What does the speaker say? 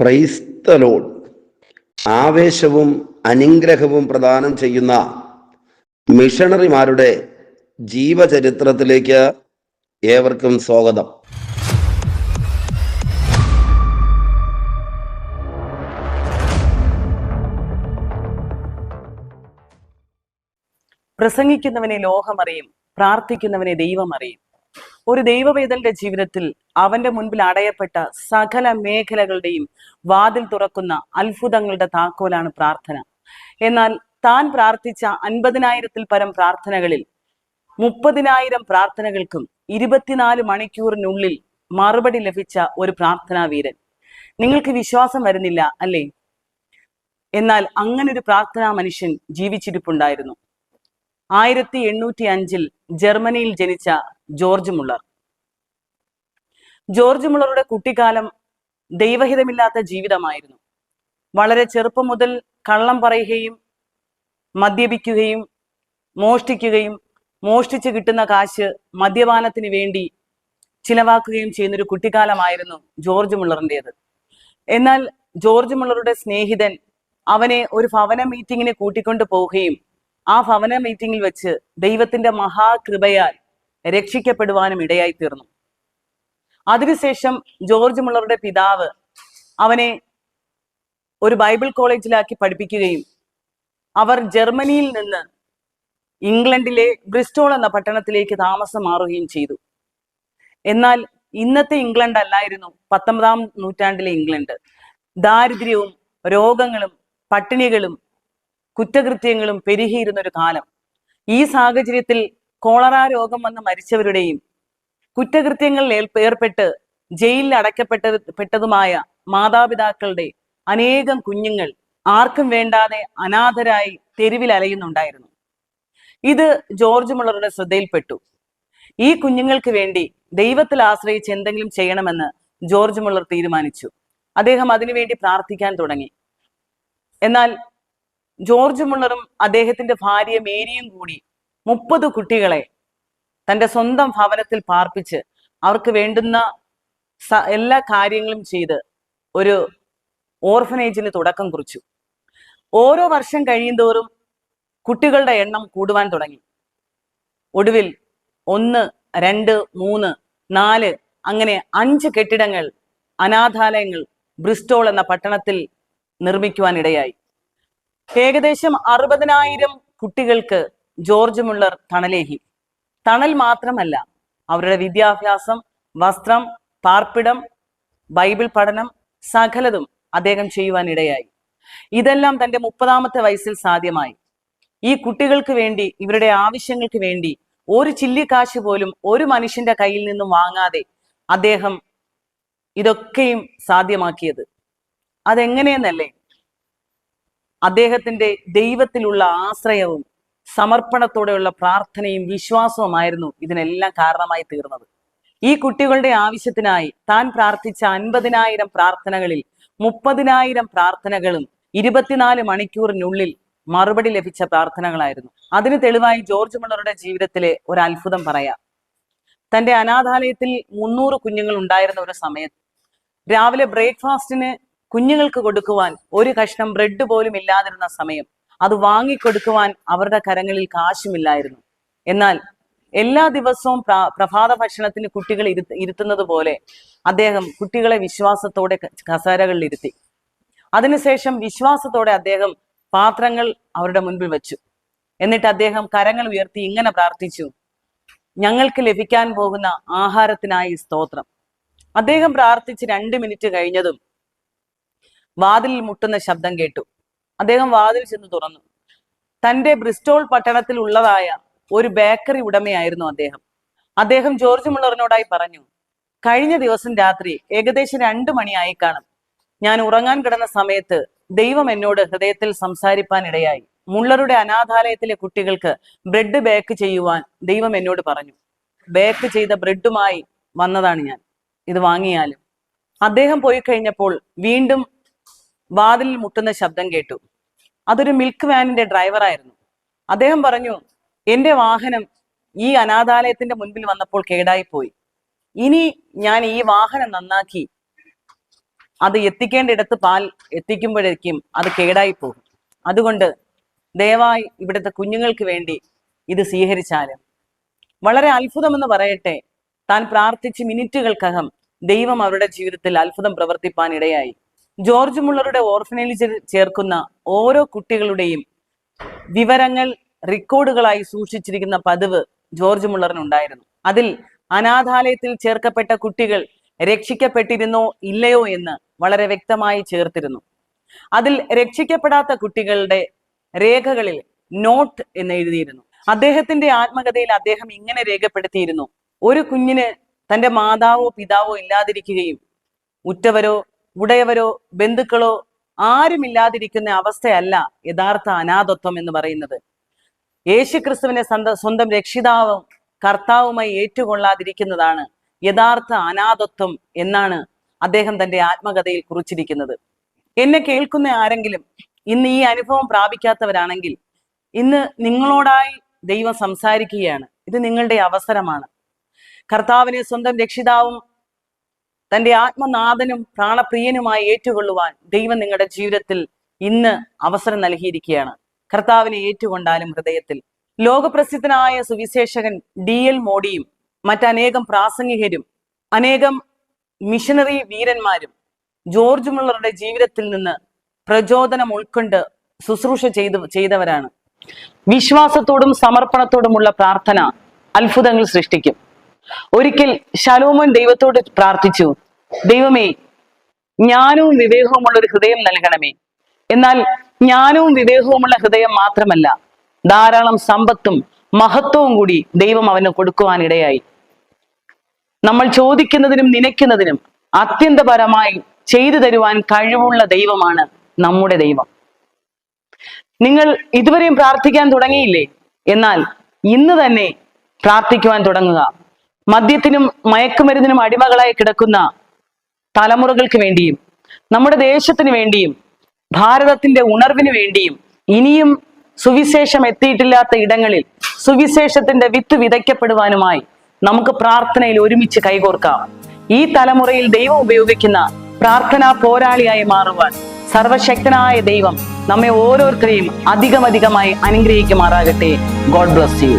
പ്രൈസ്തലോൺ ആവേശവും അനുഗ്രഹവും പ്രദാനം ചെയ്യുന്ന മിഷണറിമാരുടെ ജീവചരിത്രത്തിലേക്ക് ഏവർക്കും സ്വാഗതം. പ്രസംഗിക്കുന്നവനെ ലോകമറിയും പ്രാർത്ഥിക്കുന്നവനെ ദൈവം അറിയും ഒരു ദൈവവേദന്റെ ജീവിതത്തിൽ അവന്റെ മുൻപിൽ അടയപ്പെട്ട സകല മേഖലകളുടെയും വാതിൽ തുറക്കുന്ന അത്ഭുതങ്ങളുടെ താക്കോലാണ് പ്രാർത്ഥന. എന്നാൽ താൻ പ്രാർത്ഥിച്ച അൻപതിനായിരത്തിൽ പരം പ്രാർത്ഥനകളിൽ മുപ്പതിനായിരം പ്രാർത്ഥനകൾക്കും ഇരുപത്തിനാല് മണിക്കൂറിനുള്ളിൽ മറുപടി ലഭിച്ച ഒരു പ്രാർത്ഥനാ വീരൻ. നിങ്ങൾക്ക് വിശ്വാസം വരുന്നില്ല അല്ലേ? എന്നാൽ അങ്ങനെ ഒരു പ്രാർത്ഥനാ മനുഷ്യൻ ജീവിച്ചിരിപ്പുണ്ടായിരുന്നു. ആയിരത്തി എണ്ണൂറ്റി അഞ്ചിൽ ജർമ്മനിയിൽ ജനിച്ച ജോർജ് മുള്ളർ. ജോർജ് മുള്ളറുടെ കുട്ടിക്കാലം ദൈവഹിതമില്ലാത്ത ജീവിതമായിരുന്നു. വളരെ ചെറുപ്പം മുതൽ കള്ളം പറയുകയും മദ്യപിക്കുകയും മോഷ്ടിക്കുകയും മോഷ്ടിച്ചു കിട്ടുന്ന കാശ് മദ്യപാനത്തിന് വേണ്ടി ചിലവാക്കുകയും ചെയ്യുന്നൊരു കുട്ടിക്കാലമായിരുന്നു ജോർജ് മുള്ളറിന്റെത്. എന്നാൽ ജോർജ് മുള്ളറുടെ സ്നേഹിതൻ അവനെ ഒരു ഭവന മീറ്റിങ്ങിന് കൂട്ടിക്കൊണ്ടു പോവുകയും ആ ഭവന മീറ്റിങ്ങിൽ വെച്ച് ദൈവത്തിന്റെ മഹാകൃപയാൽ രക്ഷിക്കപ്പെടുവാനും ഇടയായി തീർന്നു. അതിനുശേഷം ജോർജ് മുള്ളറുടെ പിതാവ് അവനെ ഒരു ബൈബിൾ കോളേജിലാക്കി പഠിപ്പിക്കുകയും അവർ ജർമ്മനിയിൽ നിന്ന് ഇംഗ്ലണ്ടിലെ ബ്രിസ്റ്റോൾ എന്ന പട്ടണത്തിലേക്ക് താമസം മാറുകയും ചെയ്തു. എന്നാൽ ഇന്നത്തെ ഇംഗ്ലണ്ട് അല്ലായിരുന്നു പത്തൊമ്പതാം നൂറ്റാണ്ടിലെ ഇംഗ്ലണ്ട്. ദാരിദ്ര്യവും രോഗങ്ങളും പട്ടിണികളും കുറ്റകൃത്യങ്ങളും പെരുകിയിരുന്ന ഒരു കാലം. ഈ സാഹചര്യത്തിൽ കോളറ രോഗം വന്ന് മരിച്ചവരുടെയും കുറ്റകൃത്യങ്ങളിൽ ഏർപ്പെട്ട് ജയിലിൽ അടയ്ക്കപ്പെട്ട പെട്ടതുമായ മാതാപിതാക്കളുടെ അനേകം കുഞ്ഞുങ്ങൾ ആർക്കും വേണ്ടാതെ അനാഥരായി തെരുവിൽ അലയുന്നുണ്ടായിരുന്നു. ഇത് ജോർജ് മുള്ളറുടെ ശ്രദ്ധയിൽപ്പെട്ടു. ഈ കുഞ്ഞുങ്ങൾക്ക് വേണ്ടി ദൈവത്തിൽ ആശ്രയിച്ച് എന്തെങ്കിലും ചെയ്യണമെന്ന് ജോർജ് മുള്ളർ തീരുമാനിച്ചു. അദ്ദേഹം അതിനുവേണ്ടി പ്രാർത്ഥിക്കാൻ തുടങ്ങി. എന്നാൽ ജോർജ് മുള്ളറും അദ്ദേഹത്തിന്റെ ഭാര്യ മേരിയും കൂടി മുപ്പത് കുട്ടികളെ തന്റെ സ്വന്തം ഭവനത്തിൽ പാർപ്പിച്ച് അവർക്ക് വേണ്ടുന്ന എല്ലാ കാര്യങ്ങളും ചെയ്ത് ഒരു ഓർഫനേജിന് തുടക്കം കുറിച്ചു. ഓരോ വർഷം കഴിയുന്തോറും കുട്ടികളുടെ എണ്ണം കൂടുവാൻ തുടങ്ങി. ഒടുവിൽ ഒന്ന് രണ്ട് മൂന്ന് നാല് അങ്ങനെ അഞ്ച് കെട്ടിടങ്ങൾ അനാഥാലയങ്ങൾ ബ്രിസ്റ്റോൾ എന്ന പട്ടണത്തിൽ നിർമ്മിക്കുവാനിടയായി ഏകദേശം അറുപതിനായിരം കുട്ടികൾക്ക് ജോർജ് മുള്ളർ തണലേഹി. തണൽ മാത്രമല്ല അവരുടെ വിദ്യാഭ്യാസം വസ്ത്രം പാർപ്പിടം ബൈബിൾ പഠനം സകലതും അദ്ദേഹം ചെയ്യുവാൻ ഇടയായി ഇതെല്ലാം തന്റെ മുപ്പതാമത്തെ വയസ്സിൽ സാധ്യമായി. ഈ കുട്ടികൾക്ക് വേണ്ടി ഇവരുടെ ആവശ്യങ്ങൾക്ക് വേണ്ടി ഒരു ചില്ലിക്കാശ് പോലും ഒരു മനുഷ്യന്റെ കയ്യിൽ നിന്നും വാങ്ങാതെ അദ്ദേഹം ഇതൊക്കെയും സാധ്യമാക്കിയത്. അതെങ്ങനെയെന്നല്ലേ? അദ്ദേഹത്തിന്റെ ദൈവത്തിലുള്ള ആശ്രയവും സമർപ്പണത്തോടെയുള്ള പ്രാർത്ഥനയും വിശ്വാസവുമായിരുന്നു ഇതിനെല്ലാം കാരണമായി തീർന്നത്. ഈ കുട്ടികളുടെ ആവശ്യത്തിനായി താൻ പ്രാർത്ഥിച്ച അൻപതിനായിരം പ്രാർത്ഥനകളിൽ മുപ്പതിനായിരം പ്രാർത്ഥനകളും ഇരുപത്തിനാല് മണിക്കൂറിനുള്ളിൽ മറുപടി ലഭിച്ച പ്രാർത്ഥനകളായിരുന്നു. അതിന് തെളിവായി ജോർജ് മുള്ളറുടെ ജീവിതത്തിലെ ഒരു അത്ഭുതം പറയാം. തന്റെ അനാഥാലയത്തിൽ മുന്നൂറ് കുഞ്ഞുങ്ങൾ ഉണ്ടായിരുന്ന ഒരു സമയത്ത് രാവിലെ ബ്രേക്ക്ഫാസ്റ്റിന് കുഞ്ഞുങ്ങൾക്ക് കൊടുക്കുവാൻ ഒരു കഷ്ണം ബ്രെഡ് പോലും ഇല്ലാതിരുന്ന സമയം അത് വാങ്ങിക്കൊടുക്കുവാൻ അവരുടെ കരങ്ങളിൽ കാശുമില്ലായിരുന്നു. എന്നാൽ എല്ലാ ദിവസവും പ്രഭാത ഭക്ഷണത്തിന് കുട്ടികൾ ഇരുത്ത് ഇരുത്തുന്നത് പോലെ അദ്ദേഹം കുട്ടികളെ വിശ്വാസത്തോടെ കസേരകളിൽ ഇരുത്തി. അതിനുശേഷം വിശ്വാസത്തോടെ അദ്ദേഹം പാത്രങ്ങൾ അവരുടെ മുൻപിൽ വെച്ചു. എന്നിട്ട് അദ്ദേഹം കരങ്ങൾ ഉയർത്തി ഇങ്ങനെ പ്രാർത്ഥിച്ചു. ഞങ്ങൾക്ക് ലഭിക്കാൻ പോകുന്ന ആഹാരത്തിനായി സ്തോത്രം. അദ്ദേഹം പ്രാർത്ഥിച്ച് രണ്ട് മിനിറ്റ് കഴിഞ്ഞതും വാതിലിൽ മുട്ടുന്ന ശബ്ദം കേട്ടു. അദ്ദേഹം വാതിൽ ചെന്ന് തുറന്നു. തന്റെ ബ്രിസ്റ്റോൾ പട്ടണത്തിൽ ഉള്ളതായ ഒരു ബേക്കറി ഉടമയായിരുന്നു അദ്ദേഹം. അദ്ദേഹം ജോർജ് മുള്ളറിനോടായി പറഞ്ഞു കഴിഞ്ഞ ദിവസം രാത്രി ഏകദേശം രണ്ടു മണിയായി കാണും. ഞാൻ ഉറങ്ങാൻ കിടന്ന സമയത്ത് ദൈവം എന്നോട് ഹൃദയത്തിൽ സംസാരിപ്പാൻ ഇടയായി. മുള്ളറുടെ അനാഥാലയത്തിലെ കുട്ടികൾക്ക് ബ്രെഡ് ബേക്ക് ചെയ്യുവാൻ ദൈവം എന്നോട് പറഞ്ഞു. ബേക്ക് ചെയ്ത ബ്രെഡുമായി വന്നതാണ് ഞാൻ. ഇത് വാങ്ങിയാലും. അദ്ദേഹം പോയി കഴിഞ്ഞപ്പോൾ വീണ്ടും വാതിലിൽ മുട്ടുന്ന ശബ്ദം കേട്ടു. അതൊരു മിൽക്ക് വാനിന്റെ ഡ്രൈവറായിരുന്നു അദ്ദേഹം പറഞ്ഞു എന്റെ വാഹനം ഈ അനാഥാലയത്തിന്റെ മുൻപിൽ വന്നപ്പോൾ കേടായിപ്പോയി. ഇനി ഞാൻ ഈ വാഹനം നന്നാക്കി അത് എത്തിക്കേണ്ടിടത്ത് പാൽ എത്തിക്കുമ്പോഴേക്കും അത് കേടായി പോകും അതുകൊണ്ട് ദയവായി ഇവിടുത്തെ കുഞ്ഞുങ്ങൾക്ക് വേണ്ടി ഇത് സ്വീകരിച്ചാലും. വളരെ അത്ഭുതമെന്ന് പറയട്ടെ താൻ പ്രാർത്ഥിച്ച് മിനിറ്റുകൾക്കകം ദൈവം അവരുടെ ജീവിതത്തിൽ അത്ഭുതം പ്രവർത്തിപ്പാൻ ഇടയായി ജോർജ് മുള്ളറുടെ ഓർഫനേജിൽ ചേർക്കുന്ന ഓരോ കുട്ടികളുടെയും വിവരങ്ങൾ റെക്കോർഡുകളായി സൂക്ഷിച്ചിരിക്കുന്ന പതിവ് ജോർജ് മുള്ളറിനുണ്ടായിരുന്നു. അതിൽ അനാഥാലയത്തിൽ ചേർക്കപ്പെട്ട കുട്ടികൾ രക്ഷിക്കപ്പെട്ടിരുന്നോ ഇല്ലയോ എന്ന് വളരെ വ്യക്തമായി ചേർത്തിരുന്നു. അതിൽ രക്ഷിക്കപ്പെടാത്ത കുട്ടികളുടെ രേഖകളിൽ നോട്ട് എന്ന് എഴുതിയിരുന്നു. അദ്ദേഹത്തിന്റെ ആത്മകഥയിൽ അദ്ദേഹം ഇങ്ങനെ രേഖപ്പെടുത്തിയിരുന്നു. ഒരു കുഞ്ഞിന് തന്റെ മാതാവോ പിതാവോ ഇല്ലാതിരിക്കുകയും ഉറ്റവരോ ഉടയവരോ ബന്ധുക്കളോ ആരുമില്ലാതിരിക്കുന്ന അവസ്ഥയല്ല യഥാർത്ഥ അനാഥത്വം എന്ന് പറയുന്നത്. യേശുക്രിസ്തുവിനെ സ്വന്തം രക്ഷിതാവും കർത്താവുമായി ഏറ്റുകൊള്ളാതിരിക്കുന്നതാണ് യഥാർത്ഥ അനാഥത്വം എന്നാണ് അദ്ദേഹം തന്റെ ആത്മകഥയിൽ കുറിച്ചിരിക്കുന്നത്. എന്നെ കേൾക്കുന്ന ആരെങ്കിലും ഇന്ന് ഈ അനുഭവം പ്രാപിക്കാത്തവരാണെങ്കിൽ ഇന്ന് നിങ്ങളോടായി ദൈവം സംസാരിക്കുകയാണ്. ഇത് നിങ്ങളുടെ അവസരമാണ്. കർത്താവിനെ സ്വന്തം രക്ഷിതാവും തന്റെ ആത്മനാഥനും പ്രാണപ്രിയനുമായി ഏറ്റുകൊള്ളുവാൻ ദൈവം നിങ്ങളുടെ ജീവിതത്തിൽ ഇന്ന് അവസരം നൽകിയിരിക്കുകയാണ്. കർത്താവിനെ ഏറ്റുകൊണ്ടാലും ഹൃദയത്തിൽ. ലോകപ്രസിദ്ധനായ സുവിശേഷകൻ ഡി എൽ മോഡിയും മറ്റനേകം പ്രാസംഗികരും അനേകം മിഷനറി വീരന്മാരും ജോർജ് മുള്ളറുടെ ജീവിതത്തിൽ നിന്ന് പ്രചോദനം ഉൾക്കൊണ്ട് ശുശ്രൂഷ ചെയ്തു ചെയ്തവരാണ്. വിശ്വാസത്തോടും സമർപ്പണത്തോടുമുള്ള പ്രാർത്ഥന അത്ഭുതങ്ങൾ സൃഷ്ടിക്കും. ഒരിക്കൽ ശലോമോൻ ദൈവത്തോട് പ്രാർത്ഥിച്ചു ദൈവമേ ജ്ഞാനവും വിവേകവുമുള്ള ഒരു ഹൃദയം നൽകണമേ. എന്നാൽ ജ്ഞാനവും വിവേകവുമുള്ള ഹൃദയം മാത്രമല്ല ധാരാളം സമ്പത്തും മഹത്വവും കൂടി ദൈവം അവന് കൊടുക്കുവാനിടയായി. നമ്മൾ ചോദിക്കുന്നതിനും നിനയ്ക്കുന്നതിനും അത്യന്തപരമായി ചെയ്തു തരുവാൻ കഴിവുള്ള ദൈവമാണ് നമ്മുടെ ദൈവം. നിങ്ങൾ ഇതുവരെയും പ്രാർത്ഥിക്കാൻ തുടങ്ങിയില്ലേ? എന്നാൽ ഇന്ന് തന്നെ പ്രാർത്ഥിക്കുവാൻ തുടങ്ങുക. മദ്യത്തിനും മയക്കുമരുന്നിനും അടിമകളായി കിടക്കുന്ന തലമുറകൾക്ക് വേണ്ടിയും നമ്മുടെ ദേശത്തിന് വേണ്ടിയും ഭാരതത്തിന്റെ ഉണർവിന് വേണ്ടിയും ഇനിയും സുവിശേഷം എത്തിയിട്ടില്ലാത്ത ഇടങ്ങളിൽ സുവിശേഷത്തിന്റെ വിത്ത് വിതയ്ക്കപ്പെടുവാനുമായി നമുക്ക് പ്രാർത്ഥനയിൽ ഒരുമിച്ച് കൈകോർക്കാം. ഈ തലമുറയിൽ ദൈവം ഉപയോഗിക്കുന്ന പ്രാർത്ഥനാ പോരാളിയായി മാറുവാൻ സർവശക്തനായ ദൈവം നമ്മെ ഓരോരുത്തരെയും അധികമധികമായി അനുഗ്രഹിക്കുമാറാകട്ടെ. God bless you